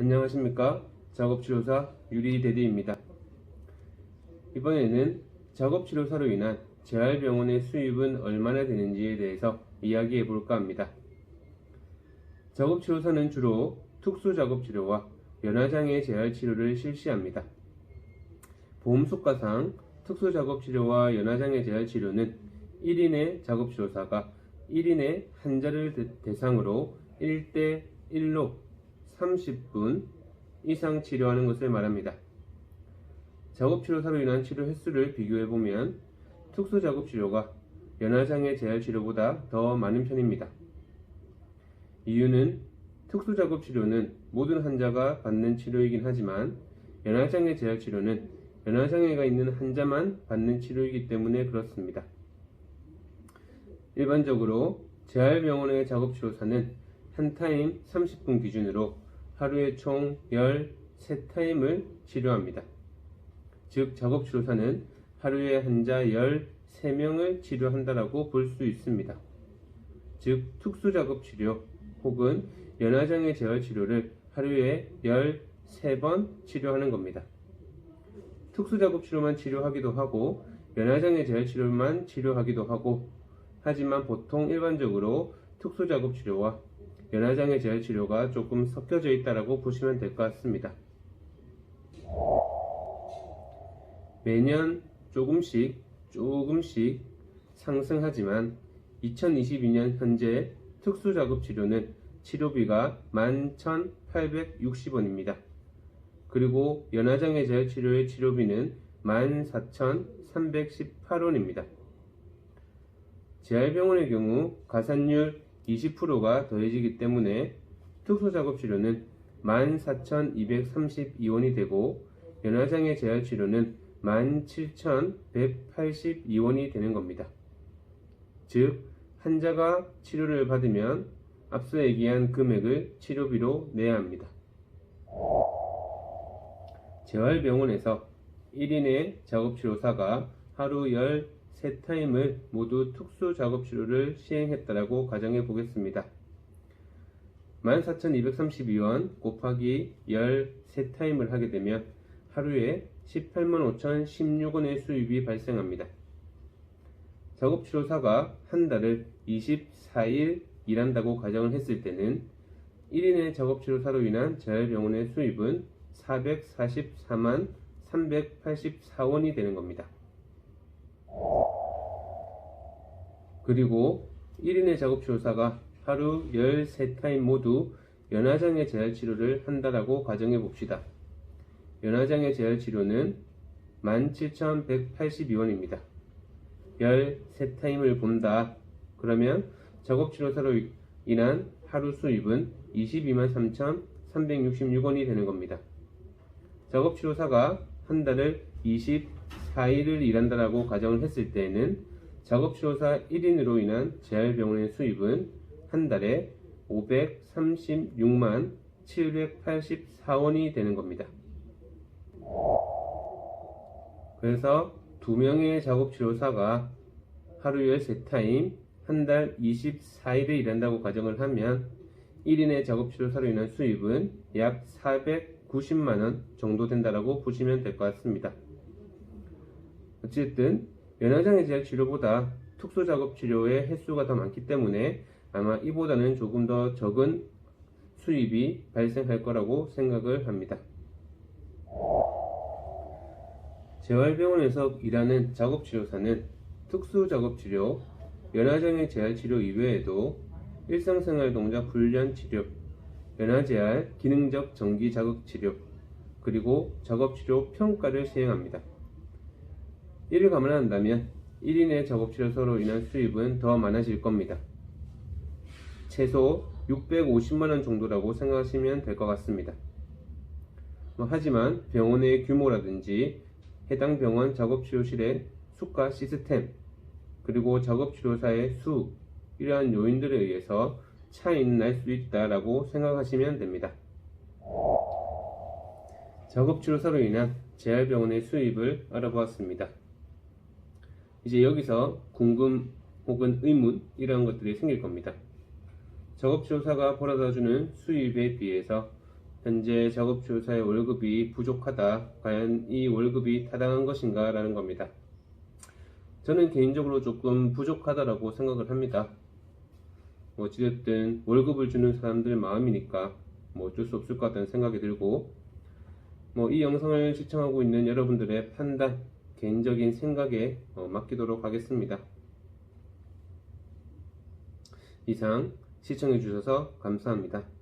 안녕하십니까 작업치료사 유리대디입니다. 이번에는 작업치료사로 인한 재활병원의 수입은 얼마나 되는지에 대해서 이야기해 볼까 합니다. 작업치료사는 주로 특수작업치료와 연화장애 재활치료를 실시합니다. 보험속가상 특수작업치료와 연화장애 재활치료는 1인의 작업치료사가 1인의 환자를 대- 대상으로 1대 1로 30분 이상 치료하는 것을 말합니다. 작업치료사로 인한 치료 횟수를 비교해보면 특수작업치료가 연화장애 재활치료보다 더 많은 편입니다. 이유는 특수작업치료는 모든 환자가 받는 치료이긴 하지만 연화장애 재활치료는 연화장애가 있는 환자만 받는 치료이기 때문에 그렇습니다. 일반적으로 재활병원의 작업치료사는 한 타임 30분 기준으로 하루에 총 13타임을 치료합니다. 즉, 작업 치료사는 하루에 환자 13명을 치료한다라고 볼 수 있습니다. 즉, 특수작업 치료 혹은 연화장애 재활 치료를 하루에 13번 치료하는 겁니다. 특수작업 치료만 치료하기도 하고 연화장애 재활 치료만 치료하기도 하고 하지만 보통 일반적으로 특수작업 치료와 연화장애 재활치료가 조금 섞여져 있다라고 보시면 될 것 같습니다. 매년 조금씩 조금씩 상승하지만 2022년 현재 특수작업 치료는 치료비가 11,860원입니다. 그리고 연화장애 재활치료의 치료비는 14,318원입니다. 재활병원의 경우 가산율 20%가 더해지기 때문에 특수작업치료는 14,232원이 되고 연화장애 재활치료는 17,182원이 되는 겁니다. 즉, 환자가 치료를 받으면 앞서 얘기한 금액을 치료비로 내야 합니다. 재활병원에서 1인의 작업치료사가 하루 13타임을 모두 특수 작업 치료를 시행했다라고 가정해 보겠습니다. 14,232원 곱하기 13타임을 하게 되면 하루에 18만 5,016원의 수입이 발생합니다. 작업치료사가 한 달을 24일 일한다고 가정을 했을 때는 1인의 작업치료사로 인한 재활병원의 수입은 444만 384원이 되는 겁니다. 그리고 1인의 작업치료사가 하루 13타임 모두 연화장애 재활치료를 한다라고 가정해 봅시다. 연화장애 재활치료는 17,182원입니다. 13타임을 본다. 그러면 작업치료사로 인한 하루 수입은 22만 3,366원이 되는 겁니다. 작업치료사가 한 달을 24일을 일한다라고 가정을 했을 때에는 작업치료사 1인으로 인한 재활병원의 수입은 한 달에 536만 784원이 되는 겁니다. 그래서 두 명의 작업치료사가 하루 13타임 한 달 24일을 일한다고 가정을 하면 1인의 작업치료사로 인한 수입은 약 490만원 정도 된다라고 보시면 될 것 같습니다. 어쨌든 연화장애 재활 치료보다 특수작업 치료의 횟수가 더 많기 때문에 아마 이보다는 조금 더 적은 수입이 발생할 거라고 생각을 합니다. 재활병원에서 일하는 작업치료사는 특수작업치료, 연화장애 재활치료 이외에도 일상생활 동작 훈련 치료, 연화재활 기능적 정기 자극 치료, 그리고 작업치료 평가를 시행합니다. 이를 감안한다면 1인의 작업치료서로 인한 수입은 더 많아질 겁니다. 최소 650만원 정도라고 생각하시면 될 것 같습니다. 뭐 하지만 병원의 규모라든지 해당 병원 작업치료실의 수가 시스템, 그리고 작업치료사의 수, 이러한 요인들에 의해서 차이는 날 수 있다라고 생각하시면 됩니다. 작업치료사로 인한 재활병원의 수입을 알아보았습니다. 이제 여기서 궁금 혹은 의문 이러한 것들이 생길 겁니다. 작업치료사가 벌어다주는 수입에 비해서 현재 작업조사의 월급이 부족하다. 과연 이 월급이 타당한 것인가? 라는 겁니다. 저는 개인적으로 조금 부족하다라고 생각을 합니다. 뭐 어찌됐든 월급을 주는 사람들 마음이니까 뭐 어쩔 수 없을 것 같다는 생각이 들고 뭐 이 영상을 시청하고 있는 여러분들의 판단, 개인적인 생각에 어, 맡기도록 하겠습니다. 이상 시청해 주셔서 감사합니다.